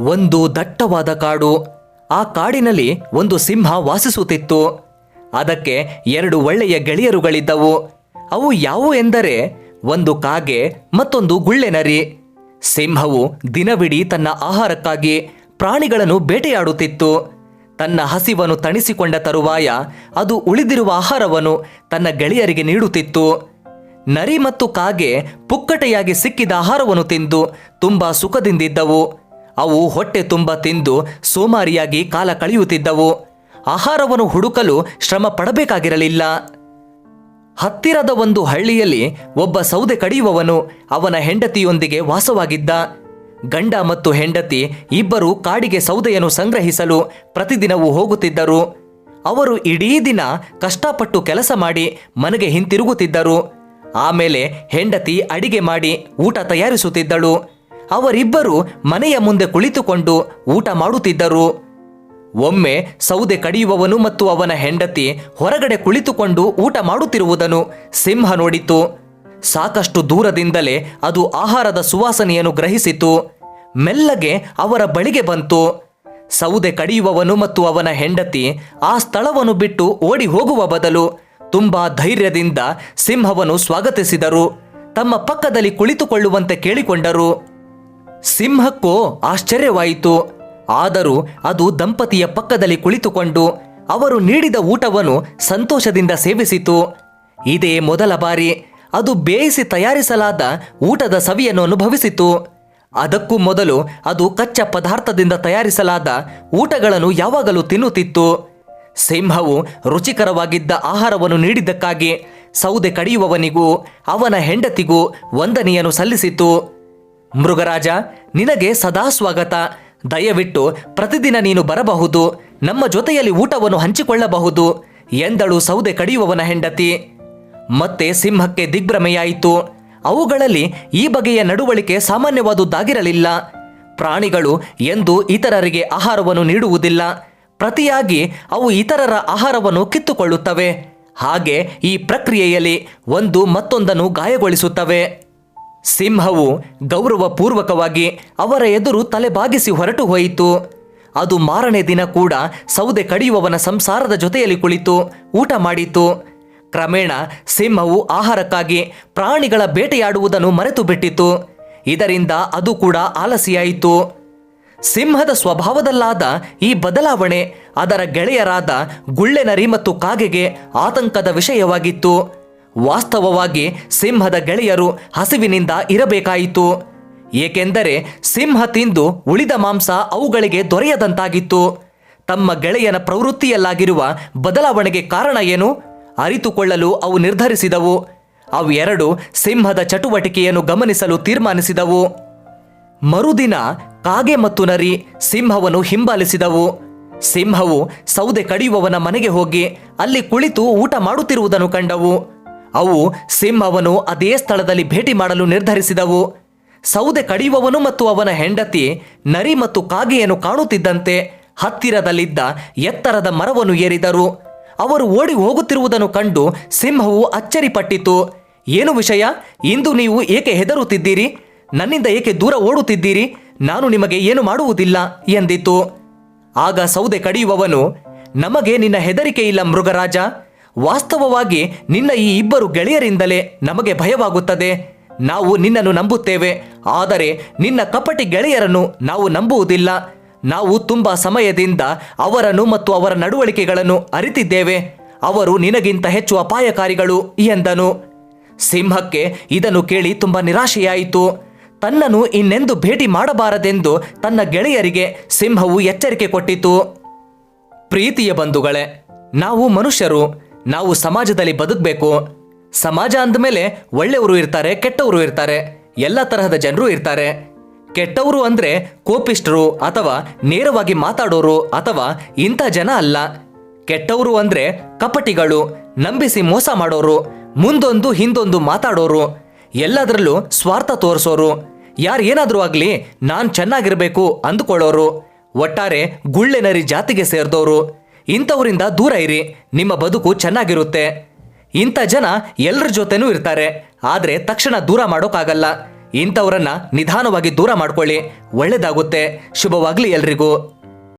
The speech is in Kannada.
ಒಂದು ದಟ್ಟವಾದ ಕಾಡು. ಆ ಕಾಡಿನಲ್ಲಿ ಒಂದು ಸಿಂಹ ವಾಸಿಸುತ್ತಿತ್ತು. ಅದಕ್ಕೆ ಎರಡು ಒಳ್ಳೆಯ ಗೆಳೆಯರುಗಳಿದ್ದವು. ಅವು ಯಾವುವು ಎಂದರೆ, ಒಂದು ಕಾಗೆ ಮತ್ತೊಂದು ಗುಳ್ಳೆನರಿ ಸಿಂಹವು ದಿನವಿಡೀ ತನ್ನ ಆಹಾರಕ್ಕಾಗಿ ಪ್ರಾಣಿಗಳನ್ನು ಬೇಟೆಯಾಡುತ್ತಿತ್ತು. ತನ್ನ ಹಸಿವನ್ನು ತಣಿಸಿಕೊಂಡ ತರುವಾಯ ಅದು ಉಳಿದಿರುವ ಆಹಾರವನ್ನು ತನ್ನ ಗೆಳೆಯರಿಗೆ ನೀಡುತ್ತಿತ್ತು. ನರಿ ಮತ್ತು ಕಾಗೆ ಪುಕ್ಕಟೆಯಾಗಿ ಸಿಕ್ಕಿದ ಆಹಾರವನ್ನು ತಿಂದು ತುಂಬಾ ಸುಖದಿಂದಿದ್ದವು. ಅವು ಹೊಟ್ಟೆ ತುಂಬ ತಿಂದು ಸೋಮಾರಿಯಾಗಿ ಕಾಲ ಕಳೆಯುತ್ತಿದ್ದವು. ಆಹಾರವನ್ನು ಹುಡುಕಲು ಶ್ರಮ ಪಡಬೇಕಾಗಿರಲಿಲ್ಲ. ಹತ್ತಿರದ ಒಂದು ಹಳ್ಳಿಯಲ್ಲಿ ಒಬ್ಬ ಸೌದೆ ಕಡಿಯುವವನು ಅವನ ಹೆಂಡತಿಯೊಂದಿಗೆ ವಾಸವಾಗಿದ್ದ. ಗಂಡ ಮತ್ತು ಹೆಂಡತಿ ಇಬ್ಬರು ಕಾಡಿಗೆ ಸೌದೆಯನ್ನು ಸಂಗ್ರಹಿಸಲು ಪ್ರತಿದಿನವೂ ಹೋಗುತ್ತಿದ್ದರು. ಅವರು ಇಡೀ ದಿನ ಕಷ್ಟಪಟ್ಟು ಕೆಲಸ ಮಾಡಿ ಮನೆಗೆ ಹಿಂತಿರುಗುತ್ತಿದ್ದರು. ಆಮೇಲೆ ಹೆಂಡತಿ ಅಡಿಗೆ ಮಾಡಿ ಊಟ ತಯಾರಿಸುತ್ತಿದ್ದಳು. ಅವರಿಬ್ಬರು ಮನೆಯ ಮುಂದೆ ಕುಳಿತುಕೊಂಡು ಊಟ ಮಾಡುತ್ತಿದ್ದರು. ಒಮ್ಮೆ ಸೌದೆ ಕಡಿಯುವವನು ಮತ್ತು ಅವನ ಹೆಂಡತಿ ಹೊರಗಡೆ ಕುಳಿತುಕೊಂಡು ಊಟ ಮಾಡುತ್ತಿರುವುದನ್ನು ಸಿಂಹ ನೋಡಿತು. ಸಾಕಷ್ಟು ದೂರದಿಂದಲೇ ಅದು ಆಹಾರದ ಸುವಾಸನೆಯನ್ನು ಗ್ರಹಿಸಿತು. ಮೆಲ್ಲಗೆ ಅವರ ಬಳಿಗೆ ಬಂತು. ಸೌದೆ ಕಡಿಯುವವನು ಮತ್ತು ಅವನ ಹೆಂಡತಿ ಆ ಸ್ಥಳವನ್ನು ಬಿಟ್ಟು ಓಡಿ ಹೋಗುವ ಬದಲು ತುಂಬಾ ಧೈರ್ಯದಿಂದ ಸಿಂಹವನ್ನು ಸ್ವಾಗತಿಸಿದರು. ತಮ್ಮ ಪಕ್ಕದಲ್ಲಿ ಕುಳಿತುಕೊಳ್ಳುವಂತೆ ಕೇಳಿಕೊಂಡರು. ಸಿಂಹಕ್ಕೂ ಆಶ್ಚರ್ಯವಾಯಿತು. ಆದರೂ ಅದು ದಂಪತಿಯ ಪಕ್ಕದಲ್ಲಿ ಕುಳಿತುಕೊಂಡು ಅವರು ನೀಡಿದ ಊಟವನ್ನು ಸಂತೋಷದಿಂದ ಸೇವಿಸಿತು. ಇದೇ ಮೊದಲ ಬಾರಿ ಅದು ಬೇಯಿಸಿ ತಯಾರಿಸಲಾದ ಊಟದ ಸವಿಯನ್ನು ಅನುಭವಿಸಿತು. ಅದಕ್ಕೂ ಮೊದಲು ಅದು ಕಚ್ಚಾ ಪದಾರ್ಥದಿಂದ ತಯಾರಿಸಲಾದ ಊಟಗಳನ್ನು ಯಾವಾಗಲೂ ತಿನ್ನುತ್ತಿತ್ತು. ಸಿಂಹವು ರುಚಿಕರವಾಗಿದ್ದ ಆಹಾರವನ್ನು ನೀಡಿದ್ದಕ್ಕಾಗಿ ಸೌದೆ ಕಡಿಯುವವನಿಗೂ ಅವನ ಹೆಂಡತಿಗೂ ವಂದನೆಯನ್ನು ಸಲ್ಲಿಸಿತು. ಮೃಗರಾಜ, ನಿನಗೆ ಸದಾ ಸ್ವಾಗತ. ದಯವಿಟ್ಟು ಪ್ರತಿದಿನ ನೀನು ಬರಬಹುದು. ನಮ್ಮ ಜೊತೆಯಲ್ಲಿ ಊಟವನ್ನು ಹಂಚಿಕೊಳ್ಳಬಹುದು. ಎಂದಳು ಸೌದೆ ಕಡಿಯುವವನ ಹೆಂಡತಿ. ಮತ್ತೆ ಸಿಂಹಕ್ಕೆ ದಿಗ್ಭ್ರಮೆಯಾಯಿತು. ಅವುಗಳಲ್ಲಿ ಈ ಬಗೆಯ ನಡವಳಿಕೆ ಸಾಮಾನ್ಯವಾದುದಾಗಿರಲಿಲ್ಲ. ಪ್ರಾಣಿಗಳು ಎಂದು ಇತರರಿಗೆ ಆಹಾರವನ್ನು ನೀಡುವುದಿಲ್ಲ. ಪ್ರತಿಯಾಗಿ ಅವು ಇತರರ ಆಹಾರವನ್ನು ಕಿತ್ತುಕೊಳ್ಳುತ್ತವೆ. ಹಾಗೆ ಈ ಪ್ರಕ್ರಿಯೆಯಲ್ಲಿ ಒಂದು ಮತ್ತೊಂದನ್ನು ಗಾಯಗೊಳಿಸುತ್ತವೆ. ಸಿಂಹವು ಗೌರವಪೂರ್ವಕವಾಗಿ ಅವರ ಎದುರು ತಲೆಬಾಗಿಸಿ ಹೊರಟು ಹೋಯಿತು. ಅದು ಮಾರನೇ ದಿನ ಕೂಡ ಸೌದೆ ಕಡಿಯುವವನ ಸಂಸಾರದ ಜೊತೆಯಲ್ಲಿ ಕುಳಿತು ಊಟ ಮಾಡಿತು. ಕ್ರಮೇಣ ಸಿಂಹವು ಆಹಾರಕ್ಕಾಗಿ ಪ್ರಾಣಿಗಳ ಬೇಟೆಯಾಡುವುದನ್ನು ಮರೆತು ಬಿಟ್ಟಿತು ಇದರಿಂದ ಅದು ಕೂಡ ಆಲಸಿಯಾಯಿತು ಸಿಂಹದ ಸ್ವಭಾವದಲ್ಲಾದ ಈ ಬದಲಾವಣೆ ಅದರ ಗೆಳೆಯರಾದ ಗುಳ್ಳೆನರಿ ಮತ್ತು ಕಾಗೆಗೆ ಆತಂಕದ ವಿಷಯವಾಗಿತ್ತು. ವಾಸ್ತವವಾಗಿ ಸಿಂಹದ ಗೆಳೆಯರು ಹಸಿವಿನಿಂದ ಇರಬೇಕಾಯಿತು. ಏಕೆಂದರೆ ಸಿಂಹ ತಿಂದು ಉಳಿದ ಮಾಂಸ ಅವುಗಳಿಗೆ ದೊರೆಯದಂತಾಗಿತ್ತು. ತಮ್ಮ ಗೆಳೆಯನ ಪ್ರವೃತ್ತಿಯಲ್ಲಾಗಿರುವ ಬದಲಾವಣೆಗೆ ಕಾರಣ ಏನು? ಅರಿತುಕೊಳ್ಳಲು ಅವು ನಿರ್ಧರಿಸಿದವು. ಅವು ಎರಡು ಸಿಂಹದ ಚಟುವಟಿಕೆಯನ್ನು ಗಮನಿಸಲು ತೀರ್ಮಾನಿಸಿದವು. ಮರುದಿನ ಕಾಗೆ ಮತ್ತು ನರಿ ಸಿಂಹವನ್ನು ಹಿಂಬಾಲಿಸಿದವು. ಸಿಂಹವು ಸೌದೆ ಕಡಿಯುವವನ ಮನೆಗೆ ಹೋಗಿ ಅಲ್ಲಿ ಕುಳಿತು ಊಟ ಮಾಡುತ್ತಿರುವುದನ್ನು ಕಂಡವು. ಅವು ಸಿಂಹವನ್ನು ಅದೇ ಸ್ಥಳದಲ್ಲಿ ಭೇಟಿ ಮಾಡಲು ನಿರ್ಧರಿಸಿದವು. ಸೌದೆ ಕಡಿಯುವವನು ಮತ್ತು ಅವನ ಹೆಂಡತಿ ನರಿ ಮತ್ತು ಕಾಗೆಯನ್ನು ಕಾಣುತ್ತಿದ್ದಂತೆ ಹತ್ತಿರದಲ್ಲಿದ್ದ ಎತ್ತರದ ಮರವನ್ನು ಏರಿದರು. ಅವರು ಓಡಿ ಹೋಗುತ್ತಿರುವುದನ್ನು ಕಂಡು ಸಿಂಹವು ಅಚ್ಚರಿಪಟ್ಟಿತು. ಏನು ವಿಷಯ? ಇಂದು ನೀವು ಏಕೆ ಹೆದರುತ್ತಿದ್ದೀರಿ? ನನ್ನಿಂದ ಏಕೆ ದೂರ ಓಡುತ್ತಿದ್ದೀರಿ? ನಾನು ನಿಮಗೆ ಏನು ಮಾಡುವುದಿಲ್ಲ ಎಂದಿತು. ಆಗ ಸೌದೆ ಕಡಿಯುವವನು, ನಮಗೆ ನಿನ್ನ ಹೆದರಿಕೆ ಇಲ್ಲ ಮೃಗರಾಜ. ವಾಸ್ತವವಾಗಿ ನಿನ್ನ ಈ ಇಬ್ಬರು ಗೆಳೆಯರಿಂದಲೇ ನಮಗೆ ಭಯವಾಗುತ್ತದೆ. ನಾವು ನಿನ್ನನ್ನು ನಂಬುತ್ತೇವೆ, ಆದರೆ ನಿನ್ನ ಕಪಟಿ ಗೆಳೆಯರನ್ನು ನಾವು ನಂಬುವುದಿಲ್ಲ. ನಾವು ತುಂಬ ಸಮಯದಿಂದ ಅವರನ್ನು ಮತ್ತು ಅವರ ನಡವಳಿಕೆಗಳನ್ನು ಅರಿತಿದ್ದೇವೆ. ಅವರು ನಿನಗಿಂತ ಹೆಚ್ಚು ಅಪಾಯಕಾರಿಗಳು ಎಂದನು. ಸಿಂಹಕ್ಕೆ ಇದನ್ನು ಕೇಳಿ ತುಂಬ ನಿರಾಶೆಯಾಯಿತು. ತನ್ನನ್ನು ಇನ್ನೆಂದು ಭೇಟಿ ಮಾಡಬಾರದೆಂದು ತನ್ನ ಗೆಳೆಯರಿಗೆ ಸಿಂಹವು ಎಚ್ಚರಿಕೆ ಕೊಟ್ಟಿತು. ಪ್ರೀತಿಯ ಬಂಧುಗಳೇ, ನಾವು ಮನುಷ್ಯರು ನಾವು ಸಮಾಜದಲ್ಲಿ ಬದುಕಬೇಕು. ಸಮಾಜ ಅಂದಮೇಲೆ ಒಳ್ಳೆಯವರು ಇರ್ತಾರೆ, ಕೆಟ್ಟವರು ಇರ್ತಾರೆ, ಎಲ್ಲ ತರಹದ ಜನರು ಇರ್ತಾರೆ. ಕೆಟ್ಟವರು ಅಂದ್ರೆ ಕೋಪಿಷ್ಟರು ಅಥವಾ ನೇರವಾಗಿ ಮಾತಾಡೋರು ಅಥವಾ ಇಂಥ ಜನ ಅಲ್ಲ. ಕೆಟ್ಟವರು ಅಂದ್ರೆ ಕಪಟಿಗಳು, ನಂಬಿಸಿ ಮೋಸ ಮಾಡೋರು, ಮುಂದೊಂದು ಹಿಂದೊಂದು ಮಾತಾಡೋರು, ಎಲ್ಲದರಲ್ಲೂ ಸ್ವಾರ್ಥ ತೋರಿಸೋರು. ಯಾರು ಏನಾದರೂ ಆಗಲಿ ನಾನು ಚೆನ್ನಾಗಿರಬೇಕು ಅಂದುಕೊಳ್ಳೋರು. ಒಟ್ಟಾರೆ ಗುಳ್ಳೆನರಿ ಜಾತಿಗೆ ಸೇರಿದವರು ಇಂಥವರಿಂದ ದೂರ ಇರಿ. ನಿಮ್ಮ ಬದುಕು ಚೆನ್ನಾಗಿರುತ್ತೆ. ಇಂಥ ಜನ ಎಲ್ಲರ ಜೊತೆನೂ ಇರ್ತಾರೆ. ಆದರೆ ತಕ್ಷಣ ದೂರ ಮಾಡೋಕ್ಕಾಗಲ್ಲ. ಇಂಥವರನ್ನ ನಿಧಾನವಾಗಿ ದೂರ ಮಾಡ್ಕೊಳ್ಳಿ. ಒಳ್ಳೇದಾಗುತ್ತೆ. ಶುಭವಾಗಲಿ ಎಲ್ರಿಗೂ.